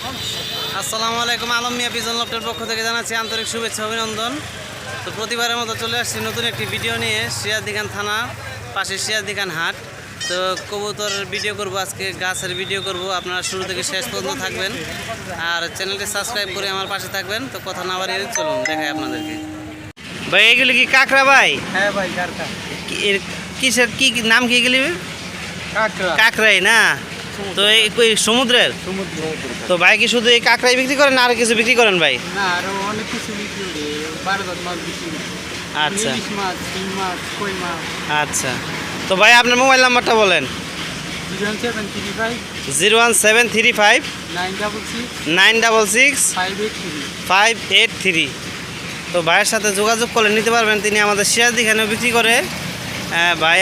আসসালামু আলাইকুম আলম মিয়া পিজন লফটের পক্ষ থেকে জানাচ্ছি আন্তরিক শুভেচ্ছা অভিনন্দন। তো প্রতিবারের মতো চলে আসছি নতুন একটি ভিডিও নিয়ে সিরাজদিখান থানা পাশে সিরাজদিখান হাট। তো কবুতর ভিডিও করব আজকে গাছের ভিডিও করব আপনারা শুরু থেকে শেষ পর্যন্ত থাকবেন। আর চ্যানেলটি সাবস্ক্রাইব করে আমার পাশে থাকবেন তো কথা না বাড়িয়ে চলুন দেখাই আপনাদেরকে। ভাই এগুলি কি কাঁকড়া ভাই? হ্যাঁ ভাই কারকা কি- কিসের কি কি- নাম কি এগুলি? কাকড়া। কাঁকড়াই না? তো এই সমুদ্রের? তো ভাই কি শুধু এই কাঁকড়াই বিক্রি করেন আর কিছু বিক্রি করেন ভাই? করি। করি। আচ্ছা। আচ্ছা। তো ভাই আপনার মোবাইল নাম্বারটা বলেন। Zero one seven three five. Nine double six. Five eight three. তো ভাইয়ের সাথে যোগাযোগ করলে নিতে পারবেন। তিনি আমাদের সিরাজদিখানেও বিক্রি করে আহ, ভাই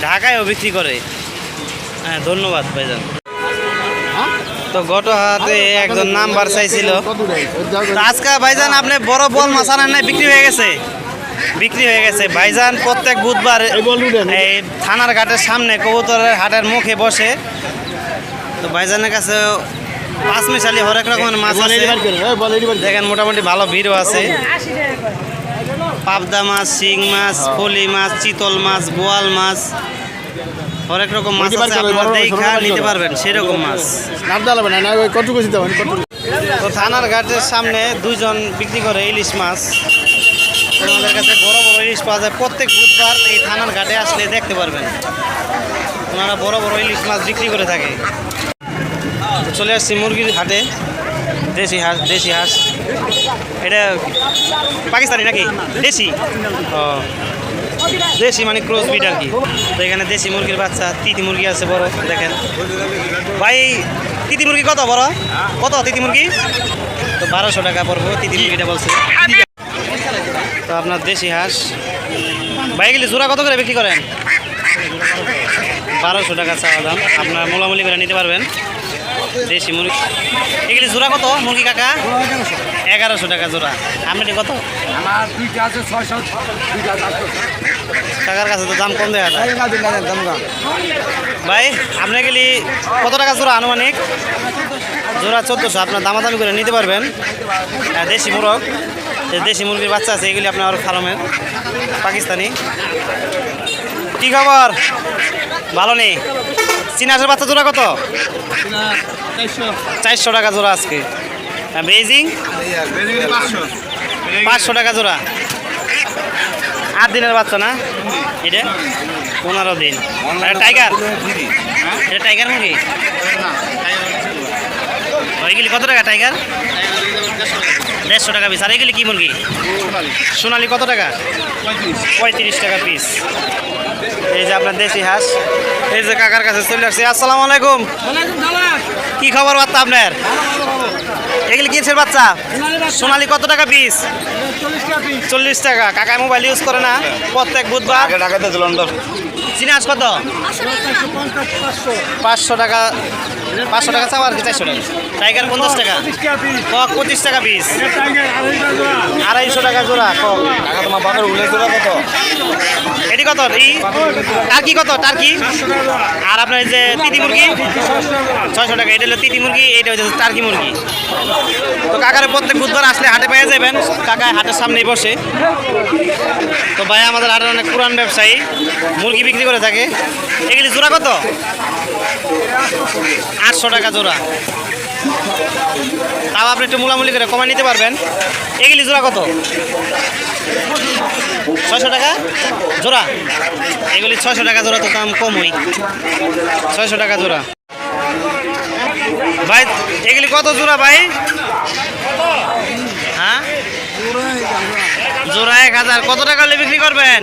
ঢাকায়ও বিক্রি করে। হ্যাঁ ধন্যবাদ ভাইজান। তো গত হাতে একজন নাম্বার চাইছিল। তো আজকে ভাইজান আপনি বড় বল মাছ আনেন নাই বিক্রি হয়ে গেছে। বিক্রি হয়ে গেছে। ভাইজান প্রত্যেক বুধবার এই থানার ঘাটের সামনে কবুতরের হাটের মুখে বসে। তো ভাইজানের কাছে পাঁচ মিশালি হরেক রকমের মাছ আছে। দেখেন মোটামুটি ভালো ভিড়ও আছে। পাবদা মাছ শিং মাছ ফলি মাছ চিতল মাছ বোয়াল মাছ। হরেক রকম মাছ আছে আপনারা দেখা নিতে পারবেন সেরকম মাছ। তো থানার ঘাটের সামনে দুইজন বিক্রি করে ইলিশ মাছ। আমাদের কাছে বড় বড় ইলিশ পাওয়া যায়। প্রত্যেক বুধবার এই থানার ঘাটে আসলে দেখতে পারবেন। ওনারা বড় বড় ইলিশ মাছ বিক্রি করে থাকে। তো চলে আসছি মুরগির হাটে। দেশি হাঁস দেশি হাঁস। এটা পাকিস্তানি নাকি? দেশি? ও। দেশি মানে ক্রস বিট আর কি। তো এখানে দেশি মুরগির বাচ্চা, তিতি মুরগি আছে বড়, দেখেন। ভাই, তিতি মুরগি কত বড়? কত তিতি মুরগি? তো বারোশো টাকা পড়ব, তিতি মুরগিটা বলছে। তো আপনার দেশি হাঁস। ভাই গেলে জোড়া কত করে বিক্রি করেন? বারোশো টাকা চাওয়া দাম। আপনার মোলামুলি করে নিতে পারবেন। দেশি মুরগি এগুলি জোড়া কত মুরগি কাকা? এগারোশো টাকা জোড়া। আপনি কত? আমার দুইটা আছে ছয়শো দুইটা আছে কাকার কাছে তো দাম কম দেওয়া যায়। ভাই আপনি গেলি কত টাকা জোড়া আনুমানিক? জোড়া চোদ্দোশো আপনার দামাদামি করে নিতে পারবেন। দেশি মুরগ। দেশি মুরগির বাচ্চা আছে এগুলি আপনার ফার্মের পাকিস্তানি। কি খবর? ভালো নেই। চিনাসের বাচ্চা জোড়া কত? চারশো টাকা জোড়া আজকে। বেজিং? পাঁচশো টাকা জোড়া। আট দিনের বাচ্চা না? এটা? পনেরো দিন। টাইগার? এটা টাইগার মুরগি ওইগুলি কত টাকা টাইগার? দেড়শো টাকা পিস। আর এগুলি কি মুরগি? সোনালি কত টাকা? পঁয়ত্রিশ টাকা পিস। এই যে আপনার দেশি হাঁস। এই যে কাকার কাছে চলে আসছে। আসসালামু আলাইকুম। কি খবর বার্তা আপনার? এগুলি কিসের বাচ্চা? সোনালি কত টাকা পিস চল্লিশ টাকা কাকায় মোবাইল ইউজ করে না। প্রত্যেক বুধবার। চিনাস কত? পাঁচশো টাকা। পাঁচশো টাকা চাও আর কি চারশো টাকা। টাইগার পঞ্চাশ টাকা। কক পঁচিশ টাকা পিস আড়াইশো টাকা জোড়া। কক। এটি কত? এই টার্কি কত? টার্কি? আর আপনার যে তিতি মুরগি? ছয়শো টাকা, এটা হলো তিতি মুরগি, এটা হচ্ছে টার্কি মুরগি। তো কাকারে প্রত্যেক বুধবার আসলে হাটে পেয়ে যাবেন। কাকা হাটের সামনেই বসে। তো ভাই, আমাদের হাটের অনেক পুরান ব্যবসায়ী, মুরগি বিক্রি করে থাকে। এগুলি জোড়া কত? আটশো টাকা জোড়া। তাও আপনি একটু মুলামুলি করে কমায় নিতে পারবেন। এগুলি জোড়া কত? ছয়শো টাকা? জোড়া? এগুলি ছয়শো টাকা জোড়া তো দাম কমই। ছয়শো টাকা জোড়া। ভাই, এগুলি কত জোড়া ভাই? হ্যাঁ? জোড়া এক হাজার। কত টাকা হলে বিক্রি করবেন?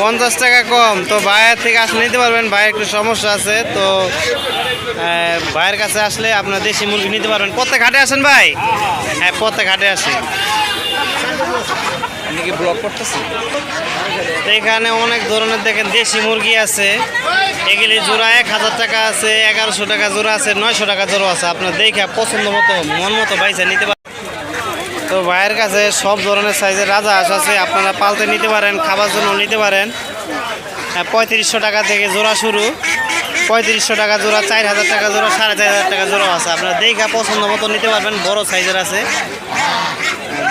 পঞ্চাশ টাকা কম। তো ভাইয়ের থেকে আসলে নিতে পারবেন। ভাইয়ের একটু সমস্যা আছে তো ভাইয়ের কাছে আসলে আপনার দেশি মুরগি নিতে পারবেন। প্রত্যেক হাটে আসেন ভাই? হ্যাঁ প্রত্যেক হাটে আসি ব্লক করতেছে তো এখানে অনেক ধরনের দেখেন দেশি মুরগি আছে। এগুলি জোড়া এক হাজার টাকা আছে এগারোশো টাকা জোড়া আছে নয়শো টাকা জোড়া আছে। আপনার দেখে পছন্দ মতো মন মতো বাইসা নিতে তো ভাইয়ের কাছে সব ধরনের সাইজের রাজা হাঁস আছে। আপনারা পালতে নিতে পারেন খাবার জন্য নিতে পারেন। হ্যাঁ, পঁয়ত্রিশশো টাকা থেকে জোড়া শুরু। পঁয়ত্রিশশো টাকা জোড়া চার হাজার টাকা জোড়া সাড়ে চার হাজার টাকা জোড়া আছে। আপনারা দেখা পছন্দ মতো নিতে পারবেন বড় সাইজের আছে।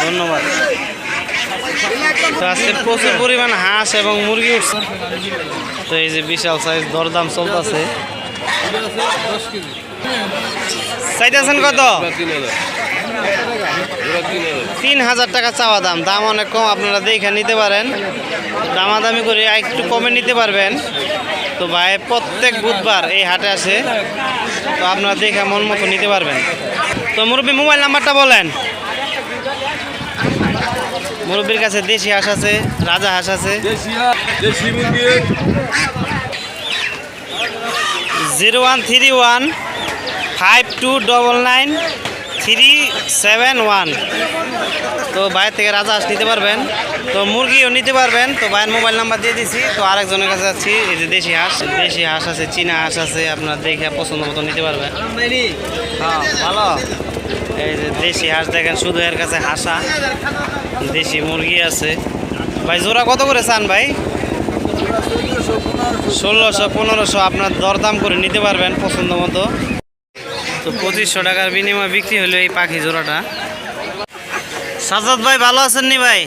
ধন্যবাদ। তো আজকে প্রচুর পরিমাণ হাঁস এবং মুরগি উঠছে। তো এই যে বিশাল সাইজ দরদাম চলতেছে। চাইতেছেন কত? তিন হাজার টাকা চাওয়া দাম। দাম অনেক কম, আপনারা দেখে নিতে পারেন। দামাদামি করে একটু কমে নিতে পারবেন। তো ভাই, প্রত্যেক বুধবার এই হাটে আসে, তো আপনারা দেখে মন মতো নিতে পারবেন। তো মুরব্বী, মোবাইল নাম্বারটা বলেন। মুরব্বীর কাছে দেশি হাঁস আছে, রাজা হাঁস আছে। Zero one three one five two double nine three seven one. তো বাইরে থেকে রাজা হাঁস নিতে পারবেন। তো মুরগিও নিতে পারবেন। তো ভাইয়ের মোবাইল নাম্বার দিয়ে দিছি। তো আরেকজনের কাছে আছি এই যে দেশি হাঁস। দেশি হাঁস আছে, চীনা হাঁস আছে। আপনার দেখে পছন্দ মতো নিতে পারবেন। হ্যাঁ ভালো। এই যে দেশি হাঁস দেখেন, শুধু এর কাছে হাঁসা। দেশি মুরগি আছে। ভাই, জোড়া কত করে চান ভাই? ষোলোশো, পনেরোশো। আপনার দরদাম করে নিতে পারবেন পছন্দ মতো। তো পঁচিশশো টাকার বিনিময়ে বিক্রি হলো এই পাখি জোড়াটা। সাজাদ ভাই, ভালো আছেন নি ভাই?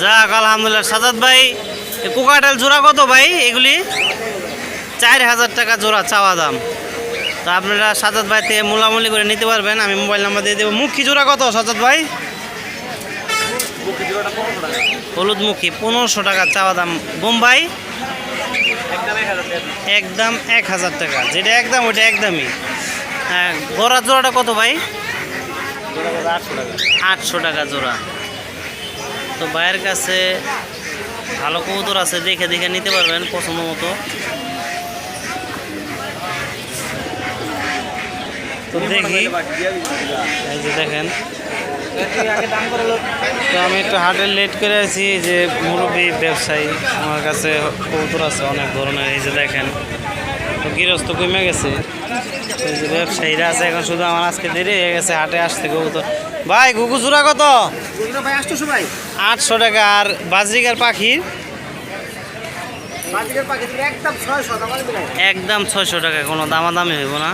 যাক, আলহামদুলিল্লাহ। সাজাদ ভাই কোকাটেল জোড়া কত ভাই এগুলি? চার হাজার টাকা জোড়া চাওয়া দাম। তো আপনারা সাজাদ ভাই থেকে মূলামূলি করে নিতে পারবেন, আমি মোবাইল নাম্বার দিয়ে দেবো। মুখী জোড়া কত সাজাদ ভাই? হলুদ মুখী পনেরোশো টাকা চাওয়া দাম। বোম্বাই? একদম এক হাজার টাকা। যেটা একদম ওইটা একদমই। গড়া জোড়াটা কত ভাই? আটশো টাকা জোড়া। তো ভাইয়ের কাছে ভালো কবুতর আছে, দেখে দেখে নিতে পারবেন পছন্দ মতো। দেখি। যে দেখেন তো আমি একটু হাটে লেট করে আছি যে মুরব্বী ব্যবসায়ী আমার কাছে কবুতর আছে অনেক ধরনের এই যে দেখেন। তো গৃহস্থ কমে গেছে। এই যে ব্যবসায়ীরা আছে এখন শুধু আমার আজকে দেরি হয়ে গেছে হাটে আসতে কবুতর। ভাই গুগু জোড়া কত? আটশো টাকা আর বাজরিকার পাখির পাখি একদম ছয়শো একদম ছয়শো টাকা কোনো দামাদামি হইব না।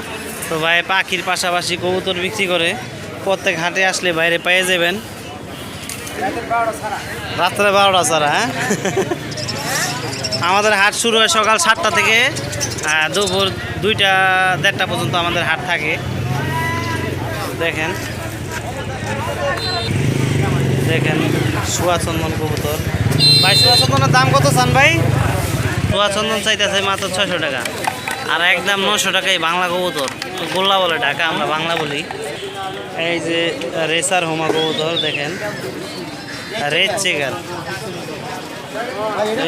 তো ভাই পাখির পাশাপাশি কবুতর বিক্রি করে। প্রত্যেক হাটে আসলে বাইরে পেয়ে যাবেন। রাতের বারোটা ছাড়া হ্যাঁ? আমাদের হাট শুরু হয় সকাল সাতটা থেকে দুপুর দুইটা, দেড়টা পর্যন্ত আমাদের হাট থাকে। দেখেন। দেখেন সুয়াচন্দন কবুতর। ভাই সুয়াচন্দনের দাম কত চান ভাই? সুয়াচন্দন চাইতেছে মাত্র ছয়শো টাকা। আর একদম নশো টাকাই বাংলা কবুতর। গোল্লা বলে ঢাকা, আমরা বাংলা বলি। এই যে রেসার হোমা কবুতর, দেখেন। রেড চেকার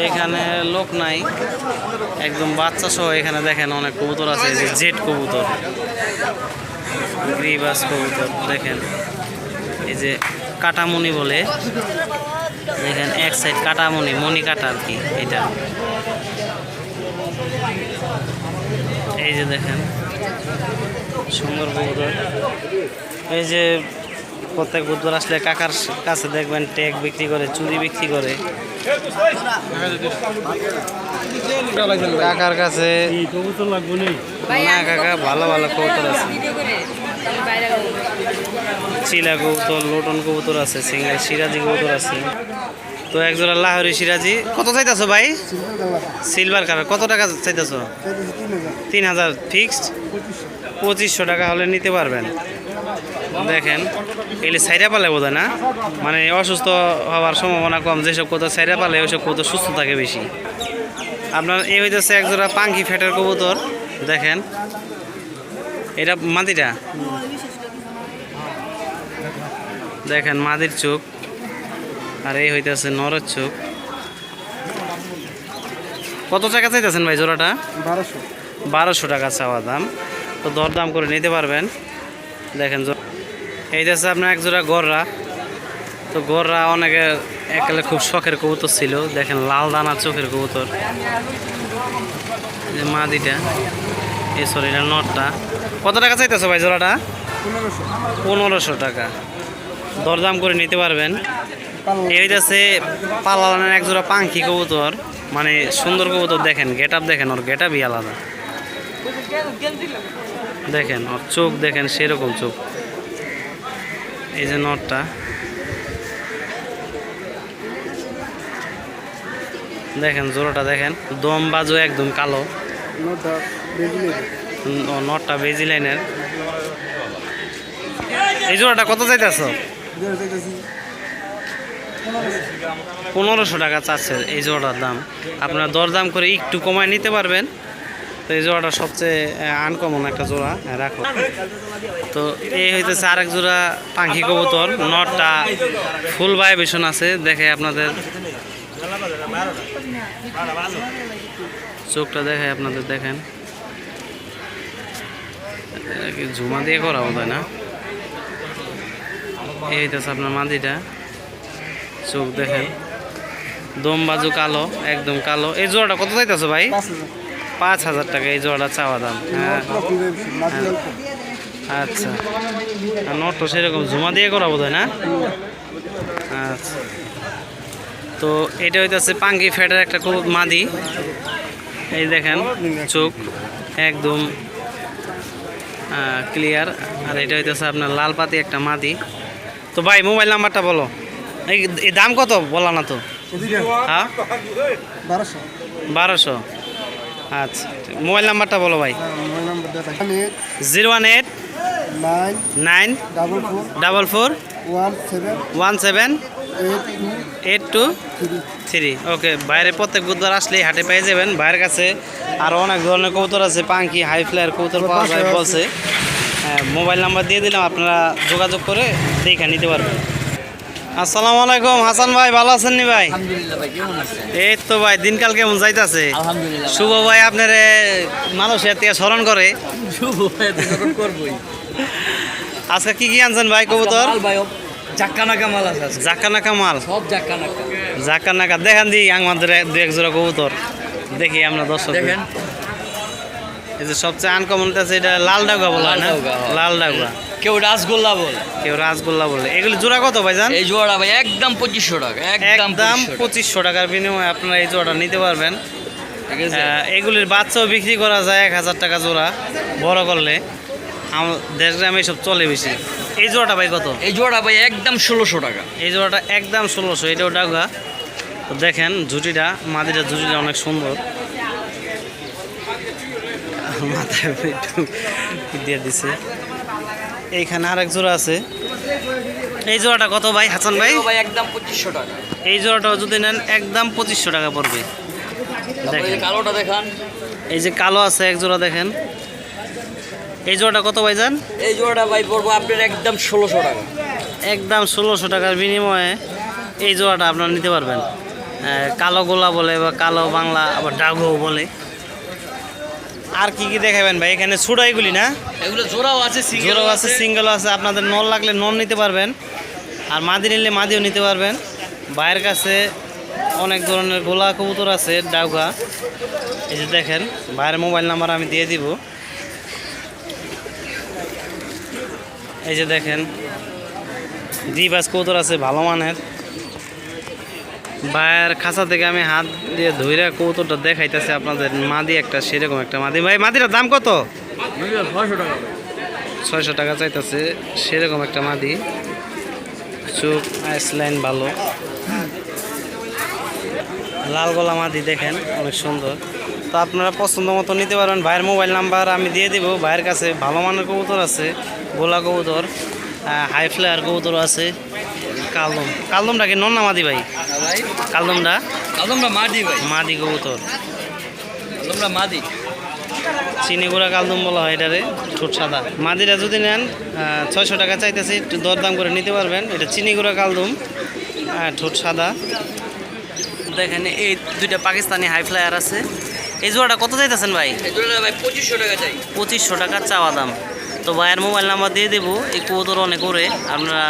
এখানে লোক নাই, একদম বাচ্চা সহ এখানে দেখেন অনেক কবুতর আছে, এই যে জেট কবুতর, গ্রিবাস কবুতর, দেখেন। এই যে কাটামণি বলে, দেখেন, এক সাইড কাটামণি, মণি কাটা আর কি, এটা। এই যে দেখেন, সুন্দর কবুতর। এই যে প্রত্যেক বুধবার আসলে কাকার কাছে দেখবেন টেক বিক্রি করে, চুরি বিক্রি করে। কাকার কাছে না, কাকা, ভালো ভালো কবুতর আছে। চিলা কবুতর, লোটন কবুতর আছে সিঙ্গেল সিরাজি কবুতর আছে। তো একজোড়া লাহরি সিরাজি, কত চাইতেছো ভাই? সিলভার কালার, কত টাকা চাইতেছো? তিন হাজার, ফিক্সড? পঁচিশশো টাকা হলে নিতে পারবেন। দেখেন এগুলি সাইডা পালে বোধ না? মানে অসুস্থ হওয়ার সম্ভাবনা কম যেসব কোথাও সাইডা পালে ওইসব কোথাও সুস্থ থাকে বেশি। আপনার এই হইতেছে একজোড়া পাঙ্কি ফ্যাটের কবুতর দেখেন। এটা মাদিটা দেখেন মাদির চোখ। আর এই হইতেছে নরের চোখ। কত টাকা চাইতেছেন ভাই জোড়াটা? বারোশো। বারোশো টাকা চাওয়া দাম। তো দরদাম করে নিতে পারবেন। দেখেন এই যাচ্ছে আপনার এক জোড়া গররা। তো গররা অনেকে একালে খুব শখের কবুতর ছিল। দেখেন, লাল দানা চোখের কবুতর। যে মাদিটা। এই সরি এটা নটটা। কত টাকা চাইতেছো ভাই জোড়াটা? পনেরোশো টাকা। দরদাম করে নিতে পারবেন। এই হইতেছে পালালানের এক জোড়া পাঙ্খি কবুতর। মানে সুন্দর কবুতর দেখেন গেট আপ দেখেন, ওর গেট আপই আলাদা। দেখেন, ওর চোখ দেখেন, সেরকম চোখ। এই যে নটটা। দেখেন জোড়াটা দেখেন। দম বাজু একদম কালো। নটটা বেজি লাইনের। এই জোড়াটা কত চাইতেছ। পনেরোশো টাকা চাচ্ছে এই জোড়াটার দাম। আপনার দরদাম করে একটু কমায় নিতে পারবেন। তো এই জোড়াটা সবচেয়ে আনকমন একটা জোড়া হ্যাঁ, রাখো। তো এই হইতেছে আরেক জোড়া পাখি কবুতর নটটা ফুল ভাইবেশন আছে দেখে আপনাদের। চোখটা দেখে আপনাদের দেখেন। ঝুমা দিয়ে করা হয় না? এই হইতেছে আপনার মাদিটা। চোখ দেখেন। দম বাজু কালো একদম কালো। এই জোড়াটা কত চাইতেছো ভাই? পাঁচ হাজার টাকা এই জোড়াটা চাওয়া দাম। হ্যাঁ। আচ্ছা। আর নট তো সেরকম জমা দিয়ে করা বোধ হয় না? আচ্ছা। তো এটা হইতেছে পাঙ্কি ফ্যাটের একটা খুব মাদি। এই দেখেন চোখ একদম ক্লিয়ার আর এটা হইতেছে আপনার লাল পাতি একটা মাদি। তো ভাই মোবাইল নাম্বারটা বলো। এই এই দাম কত? বলা না তো। হ্যাঁ? বারোশো। বারোশো। আচ্ছা মোবাইল নাম্বারটা বলো ভাই। Zero one eight nine double four one seven eight two three. Three. Okay বাইরে প্রত্যেক বুধবার আসলে হাটে পেয়ে যাবেন। বাইরের কাছে আরও অনেক ধরনের কবুতর আছে পাঙ্কি হাই ফ্লায়ার কবুতর পাওয়া যায় বলছে। হ্যাঁ, মোবাইল নাম্বার দিয়ে দিলাম আপনারা যোগাযোগ করে দেখে নিতে পারবেন। আসসালামু আলাইকুম হাসান ভাই ভালো আছেন নি ভাই? এই তো ভাই দিনকাল কেমন যাইতাছে? শুভ ভাই আপনার মানুষের থেকে স্মরণ করে। শুভ আজকে কি কি আনছেন ভাই কবুতর? জাক্কানাকা মাল আছে আজকে। মাল? সব জাক্কানাকা। জাকানাকা দেখান দি আমাদের দু এক জোড়া কবুতর। দেখি আমরা দর্শক দেখেন। এই যে সবচেয়ে আনকমন আছে এটা লাল ডাগুয়া বলা হয় না? লাল হ্যাঁ। লাল ডাগুয়া কেউ রাসগোল্লা বলে। কেউ রাসগোল্লা বলে। এগুলি জোড়া কত ভাইজান? এই জোড়া ভাই একদম পঁচিশশো টাকা একদম একদম 2500 পঁচিশশো টাকার বিনিময়ে আপনারা এই জোড়াটা নিতে পারবেন। এগুলির বাচ্চাও বিক্রি করা যায় এক হাজার টাকা জোড়া বড় করলে। আমার দেশ গ্রামে সব চলে বেশি। এই জোড়াটা ভাই কত? এই জোড়া ভাই একদম ষোলোশো টাকা। এই জোড়াটা একদম ষোলোশো এটাও ডাগুয়া তো দেখেন ঝুটিটা মাদিটা ঝুটিটা অনেক সুন্দর। মাথায় দিয়ে দিছে। এইখানে আরেক জোড়া আছে। এই জোড়াটা কত ভাই হাসান ভাই? ভাই একদম পঁচিশশো টাকা। এই জোড়াটাও যদি নেন একদম পঁচিশশো টাকা পড়বে। দেখেন। কালোটা দেখান। এই যে কালো আছে এক জোড়া দেখেন। এই জোড়াটা কত ভাই যান এই জোড়াটা ভাই পড়ব আপনার একদম ষোলোশো টাকা। একদম ষোলোশো টাকার বিনিময়ে এই জোড়াটা আপনারা নিতে পারবেন। কালো গোলা বলে বা কালো বাংলা আবার ডাগো বলে। আর কি কি দেখাবেন ভাই? এখানে ছুড়াইগুলি না? এগুলো জোড়াও আছে জোড়াও আছে। সিঙ্গেলও আছে। আপনাদের নল লাগলে নল নিতে পারবেন। আর মাদি নিলে মাদিও নিতে পারবেন। ভাইয়ের কাছে অনেক ধরনের গোলা কবুতর আছে ডাউগা এই যে দেখেন ভাইয়ের মোবাইল নাম্বার আমি দিয়ে দিব। এই যে দেখেন দিবাস কবুতর আছে ভালো মানের। ভাইয়ের খাঁচা থেকে আমি হাত দিয়ে ধুইরা কবুতরটা দেখাইতেছে আপনাদের। মাদি একটা, সেরকম একটা মাদি। ভাই, মাদিটার দাম কত? ছয়শো টাকা। চাইতেছে, সেরকম একটা মাদি। চোখ আইস লাইন ভালো। লাল গলা মাদি দেখেন, অনেক সুন্দর। তো আপনারা পছন্দ মতো নিতে পারবেন ভাইয়ের মোবাইল নাম্বার আমি দিয়ে দিব। ভাইয়ের কাছে ভালো মানের কবুতর আছে, গোলা কবুতর হাই ফ্লেয়ার কবুতর আছে। কালদম। কালদমটা কি নন্না মাদি ভাই? ভাই কালদমটা? কালদমটা মাদি ভাই। মাদি কবুতর। কালদমটা মাদি। চিনি গুঁড়া কালদম বলা হয় এটারে ঠোঁট সাদা। মাদিরা যদি নেন ছয়শো টাকা চাইতেছি একটু দরদাম করে নিতে পারবেন। এটা চিনি গুঁড়া কালদম ঠোঁট সাদা। দেখেন এই দুইটা পাকিস্তানি হাই ফ্লায়ার আছে। এই জোড়াটা কত চাইতেছেন ভাই? ভাই পঁচিশশো টাকা চাই। পঁচিশশো টাকা চাওয়া দাম। তো ভাইয়ের মোবাইল নাম্বার দিয়ে দেবো এই কবুতর অনেক করে আপনারা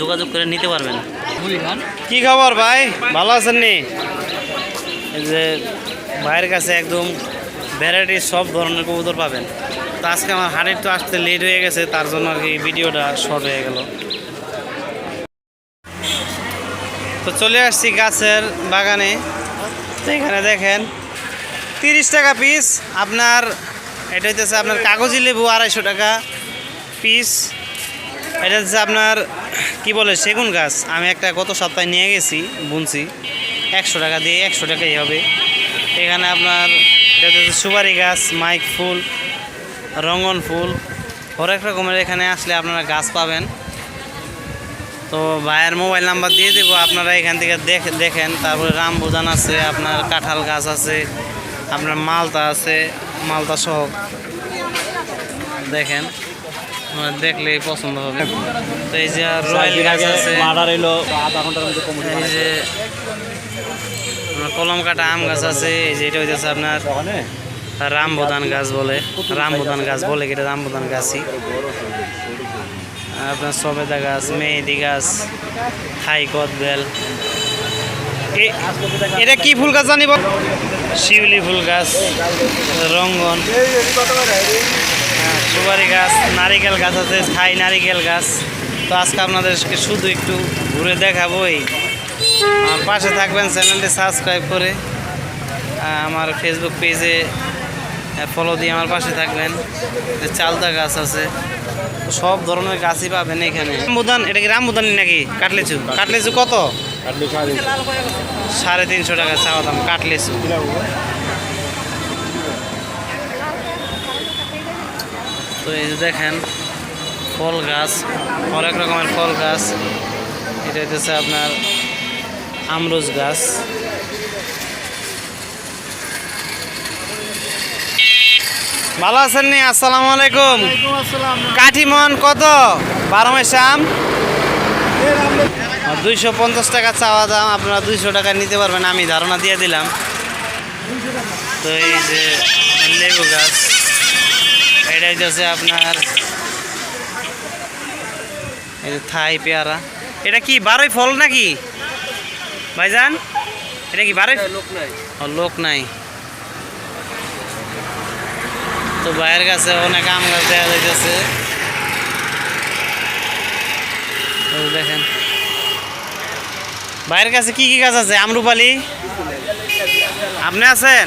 যোগাযোগ করে নিতে পারবেন। কি খবর ভাই? ভালো আছেন নি? যে ভাইয়ের কাছে একদম ভ্যারাইটি সব ধরনের কবুতর পাবেন। তো আজকে আমার হাটের তো আসতে লেট হয়ে গেছে তার জন্য আর কি ভিডিওটা শর্ট হয়ে গেল। তো চলে আসছি গাছের বাগানে। তো এখানে দেখেন তিরিশ টাকা পিস আপনার এটা হচ্ছে আপনার কাগজি লেবু আড়াইশো টাকা পিস। এটা হচ্ছে আপনার, কি বলে, সেগুন গাছ। আমি একটা গত সপ্তাহে নিয়ে গেছি, বুনছি। একশো টাকা দিয়ে একশো টাকাই হবে। এখানে আপনার, এটা হচ্ছে সুপারি গাছ, মাইক ফুল, রঙ্গন ফুল। হরেক রকমের এখানে আসলে আপনারা গাছ পাবেন। তো ভাইয়ের মোবাইল নাম্বার দিয়ে দেবো, আপনারা এখান থেকে দেখ, দেখেন। তারপরে রামবুজান আছে, আপনার কাঁঠাল গাছ আছে, আপনার মালতা আছে। মালতা সহ দেখেন আপনারা দেখলেই পছন্দ হবে। তো এই যে রয়্যাল গাছ আছে। মার্ডার এলো আধা ঘণ্টার মধ্যে এই যে কলম কাটা আম গাছ আছে এই যে এটা হইতেছে আপনার ওখানে গাছ বলে। রামবুদান গাছ বলে এটা রামবুদান গাছই। আপনার সবেদা গাছ মেহেদি গাছ থাই কদবেল। এ- এটা কি ফুল গাছ জানিব শিউলি ফুল গাছ রঙ্গন হ্যাঁ, সুপারি গাছ নারিকেল গাছ আছে থাই নারিকেল গাছ। তো আজকে আপনাদেরকে শুধু একটু ঘুরে দেখাবো এই। আমার পাশে থাকবেন চ্যানেলটি সাবস্ক্রাইব করে আমার ফেসবুক পেজে ফলো দিয়ে আমার পাশে থাকবেন। যে চালতা গাছ আছে সব ধরনের গাছই পাবেন এখানে। রামবুদান এটা কি রামবুদানি নাকি? কাটলেচু। কাটলেচু কত? সাড়ে তিনশো টাকা চাওয়া দাম কাটলেচু তো এই যে দেখেন ফল গাছ অনেক রকমের ফল গাছ। এটা হচ্ছে আপনার আমরুজ গাছ। ভালো আছেন নি? আসসালামু আলাইকুম। কাঠিমন কত? বারো মাস আম? দুইশো পঞ্চাশ টাকা চাওয়া দাম আপনারা দুইশো টাকা নিতে পারবেন আমি ধারণা দিয়ে দিলাম। তো এই যে লেবু গাছ এটা হচ্ছে আপনার এই যে থাই পেয়ারা। এটা কি বারোই ফল নাকি? ভাইজান এটা কি বারোই? লোক নাই। লোক নাই। তো ভাইয়ের কাছে অনেক আম গাছ দেখা যাইতেছে। দেখেন। ভাইয়ের কাছে কি কি গাছ আছে? আমরুপালি। আপনি আছেন?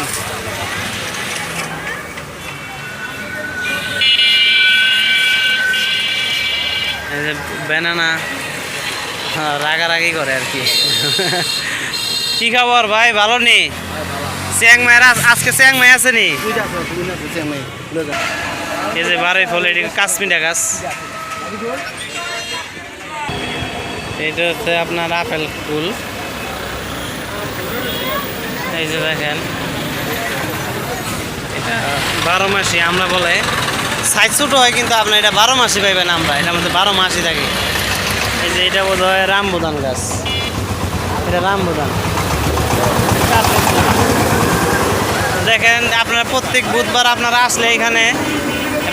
বেনানা হ্যাঁ, রাগারাগি করে আর কি। কি খবর ভাই? ভালো নি? চ্যাং মায়ের আজকে চ্যাং মাই আছে নি? এই যে বারোই ফল এটি কাশ্মীরা গাছ। এটা হচ্ছে আপনার আপেল ফুল। এই যে দেখেন। এটা বারো মাসি আমরা বলে। সাইজ ছোটো হয় কিন্তু আপনার এটা বারো মাসি পাইবেন আমরা। এটা মধ্যে বারো মাসি থাকে। এই যে এটা বোধ হয় রামবুদান গাছ। এটা রামবুদান। দেখেন, আপনারা প্রত্যেক বুধবার আপনারা আসলে এখানে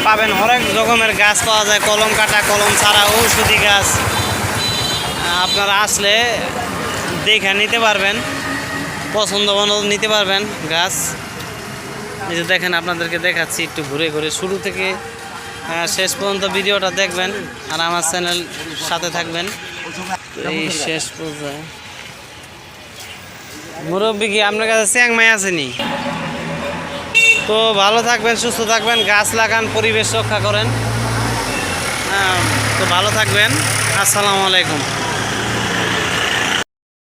পাবেন হরেক রকমের গাছ পাওয়া যায়। কলম কাটা, কলম ছাড়া ঔষধি গাছ। আপনারা আসলে দেখে নিতে পারবেন, পছন্দ মতো নিতে পারবেন গাছ। এই যে দেখেন আপনাদেরকে দেখাচ্ছি, একটু ঘুরে ঘুরে শুরু থেকে শেষ পর্যন্ত ভিডিওটা দেখবেন আর আমার চ্যানেল সাথে থাকবেন। এই শেষ পর্যায়ে। মুরব্বী কি আপনার কাছে চ্যাংমাই আসেনি? তো ভালো থাকবেন, সুস্থ থাকবেন, গাছ লাগান, পরিবেশ রক্ষা করেন। তো ভালো থাকবেন। আসসালামু আলাইকুম।